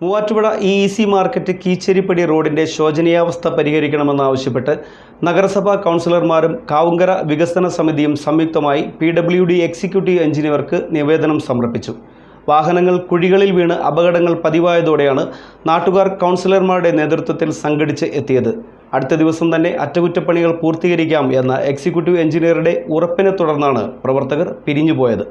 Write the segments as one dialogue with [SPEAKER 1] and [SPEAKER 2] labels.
[SPEAKER 1] Muvattupuzha E C market Keecheripady റോഡിന്റെ ശോചനീയാവസ്ഥ പരിഹരിക്കണമെന്നാവശ്യപ്പെട്ട് നഗരസഭാ കൗൺസിലർമാരും കാവുങ്കര വികസന സമിതിയും സംയുക്തമായി പി ഡബ്ല്യു ഡി എക്സിക്യൂട്ടീവ് എഞ്ചിനീയർക്ക് നിവേദനം സമർപ്പിച്ചു. വാഹനങ്ങൾ കുഴികളിൽ വീണ് അപകടങ്ങൾ പതിവായതോടെയാണ് നാട്ടുകാർ കൗൺസിലർമാരുടെ നേതൃത്വത്തിൽ സംഘടിച്ച് എത്തിയത്. അടുത്ത ദിവസം തന്നെ അറ്റകുറ്റപ്പണികൾ പൂർത്തീകരിക്കാം എന്ന എക്സിക്യൂട്ടീവ് എഞ്ചിനീയറുടെ ഉറപ്പിനെ തുടർന്നാണ് പ്രവർത്തകർ പിരിഞ്ഞുപോയത്.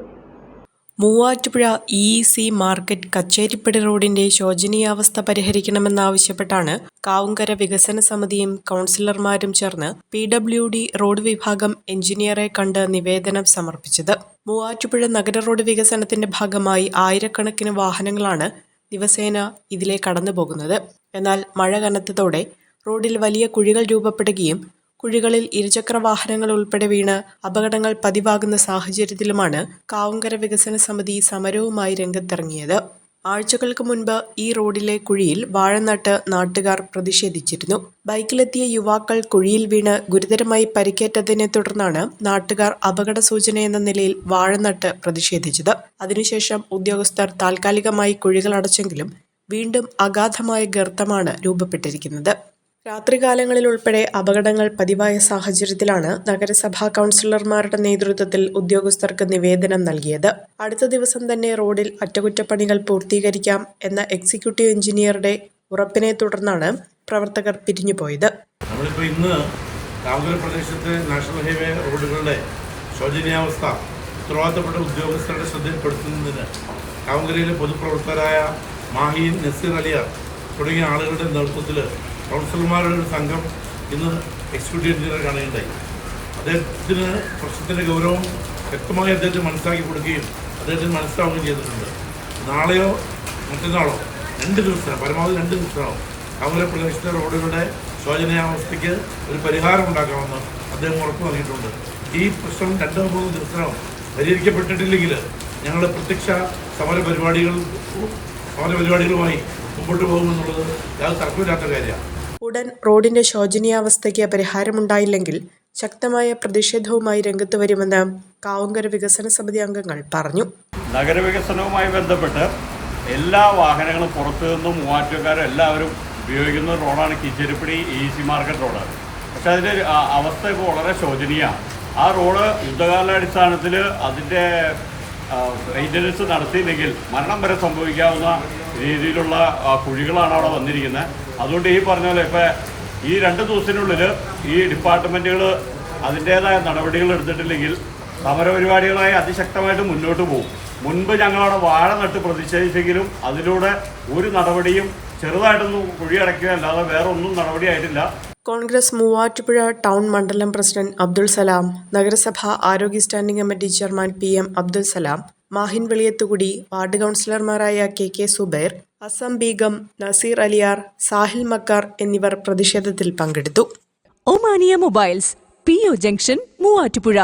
[SPEAKER 2] Muvattupuzha E C market Kacheripady റോഡിന്റെ ശോചനീയാവസ്ഥ പരിഹരിക്കണമെന്നാവശ്യപ്പെട്ടാണ് കാവുങ്കര വികസന സമിതിയും കൗൺസിലർമാരും ചേർന്ന് പി ഡബ്ല്യു ഡി റോഡ് വിഭാഗം എഞ്ചിനീയറെ കണ്ട് നിവേദനം സമർപ്പിച്ചത്. മൂവാറ്റുപുഴ നഗര റോഡ് വികസനത്തിന്റെ ഭാഗമായി ആയിരക്കണക്കിന് വാഹനങ്ങളാണ് ദിവസേന ഇതിലെ കടന്നുപോകുന്നത്. എന്നാൽ മഴ കനത്തതോടെ റോഡിൽ വലിയ കുഴികൾ രൂപപ്പെടുകയും കുഴികളിൽ ഇരുചക്ര വാഹനങ്ങൾ ഉൾപ്പെടെ വീണ് അപകടങ്ങൾ പതിവാകുന്ന സാഹചര്യത്തിലുമാണ് കാവുങ്കര വികസന സമിതി സമരവുമായി രംഗത്തിറങ്ങിയത്. ആഴ്ചകൾക്ക് മുൻപ് ഈ റോഡിലെ കുഴിയിൽ വാഴനട്ട് നാട്ടുകാർ പ്രതിഷേധിച്ചിരുന്നു. ബൈക്കിലെത്തിയ യുവാക്കൾ കുഴിയിൽ വീണ് ഗുരുതരമായി പരിക്കേറ്റതിനെ തുടർന്നാണ് നാട്ടുകാർ അപകട സൂചന എന്ന നിലയിൽ വാഴനട്ട് പ്രതിഷേധിച്ചത്. അതിനുശേഷം ഉദ്യോഗസ്ഥർ താൽക്കാലികമായി കുഴികൾ അടച്ചെങ്കിലും വീണ്ടും അഗാധമായ ഗർത്തമാണ് രൂപപ്പെട്ടിരിക്കുന്നത്. രാത്രികാലങ്ങളിൽ ഉൾപ്പെടെ അപകടങ്ങൾ പതിവായ സാഹചര്യത്തിലാണ് നഗരസഭാ കൗൺസിലർമാരുടെ നേതൃത്വത്തിൽ ഉദ്യോഗസ്ഥർക്ക് നിവേദനം നൽകിയത്. അടുത്ത ദിവസം തന്നെ റോഡിൽ അറ്റകുറ്റപ്പണികൾ പൂർത്തീകരിക്കാം എന്ന എക്സിക്യൂട്ടീവ് എഞ്ചിനീയറുടെ ഉറപ്പിനെ തുടർന്നാണ് പ്രവർത്തകർ പിരിഞ്ഞുപോയത്.
[SPEAKER 3] നമ്മളിപ്പോൾ ഇന്ന് കാവുങ്കര പ്രദേശത്തെ നാഷണൽ ഹൈവേ റോഡുകളുടെ ശോചനീയാവസ്ഥ ഉത്തരവാദിത്തപ്പെട്ട ഉദ്യോഗസ്ഥരുടെ ശ്രദ്ധയിൽപ്പെടുത്തുന്നതിന് കാവുങ്കരയിലെ പൊതുപ്രവർത്തകരായ മാഹീൻ നസീർ അലിയാർ തുടങ്ങിയ ആളുകളുടെ നേതൃത്വത്തിൽ കൗൺസിലർമാരുടെ ഒരു സംഘം ഇന്ന് എക്സിക്യൂട്ടീവ് എഞ്ചിനീയർ കാണുകയുണ്ടായി. അദ്ദേഹത്തിന് പ്രശ്നത്തിന്റെ ഗൗരവം വ്യക്തമായി അദ്ദേഹത്തിന് മനസ്സിലാക്കി കൊടുക്കുകയും അദ്ദേഹത്തിന് മനസ്സിലാവുകയും ചെയ്തിട്ടുണ്ട്. നാളെയോ മറ്റന്നാളോ രണ്ട് ദിവസം പരമാവധി രണ്ട് ദിവസമാവും. കാവുങ്കര പ്രദേശത്തെ റോഡുകളുടെ ശോചനീയാവസ്ഥയ്ക്ക് ഒരു പരിഹാരം ഉണ്ടാക്കാമെന്ന് അദ്ദേഹം ഉറപ്പ് നൽകിയിട്ടുണ്ട്. ഈ പ്രശ്നം രണ്ടോ മൂന്നോ ദിവസമോ പരിഹരിക്കപ്പെട്ടിട്ടില്ലെങ്കിൽ ഞങ്ങൾ പ്രത്യക്ഷ സമര പരിപാടികൾ സമര പരിപാടികളുമായി മുമ്പോട്ട് പോകുമെന്നുള്ളത് യാതൊരു തർക്കമില്ലാത്ത കാര്യമാണ്.
[SPEAKER 2] ഉടൻ റോഡിന്റെ ശോചനീയാവസ്ഥയ്ക്ക് പരിഹാരമുണ്ടായില്ലെങ്കിൽ ശക്തമായ പ്രതിഷേധവുമായി രംഗത്ത് വരുമെന്ന് കാവുങ്കര വികസന സമിതി അംഗങ്ങൾ പറഞ്ഞു.
[SPEAKER 4] നഗരവികസനവുമായി ബന്ധപ്പെട്ട് എല്ലാ വാഹനങ്ങളും പുറത്തു നിന്നും മൂവാറ്റുകാരും എല്ലാവരും ഉപയോഗിക്കുന്ന റോഡാണ് Kicheripady E C market road. പക്ഷേ അതിന്റെ അവസ്ഥ ഇപ്പോൾ വളരെ ശോചനീയമാണ്. ആ റോഡ് യുദ്ധകാലാടിസ്ഥാനത്തിൽ അതിന്റെ മെയിന്റനൻസ് നടത്തിയില്ലെങ്കിൽ മരണം വരെ സംഭവിക്കാവുന്ന രീതിയിലുള്ള കുഴികളാണ് അവിടെ വന്നിരിക്കുന്നത്. അതുകൊണ്ട് ഈ പറഞ്ഞ പോലെ ഇപ്പോൾ ഈ രണ്ട് ദിവസത്തിനുള്ളിൽ ഈ ഡിപ്പാർട്ട്മെന്റുകൾ അതിന്റേതായ നടപടികൾ എടുത്തിട്ടില്ലെങ്കിൽ സമരപരിപാടികളായി അതിശക്തമായിട്ട് മുന്നോട്ട് പോകും. മുൻപ് ഞങ്ങളവിടെ വാഴ നട്ട് പ്രതിഷേധിച്ചെങ്കിലും അതിലൂടെ ഒരു നടപടിയും ചെറുതായിട്ടൊന്നും കുഴിയടയ്ക്കുക അല്ലാതെ വേറെ ഒന്നും നടപടിയായിട്ടില്ല
[SPEAKER 2] കോൺഗ്രസ് മൂവാറ്റുപുഴ ടൗൺ മണ്ഡലം പ്രസിഡന്റ് അബ്ദുൾ സലാം നഗരസഭ ആരോഗ്യ standing committee chairman P M Abdul Salam Mahin Veliyathukudi ward കൗൺസിലർമാരായ കെ കെ സുബൈർ അസം ബീഗം നസീർ അലിയാർ സാഹിൽ മക്കാർ എന്നിവർ പ്രതിഷേധത്തിൽ പങ്കെടുത്തു.
[SPEAKER 5] Omania mobiles P O junction Muvattupuzha.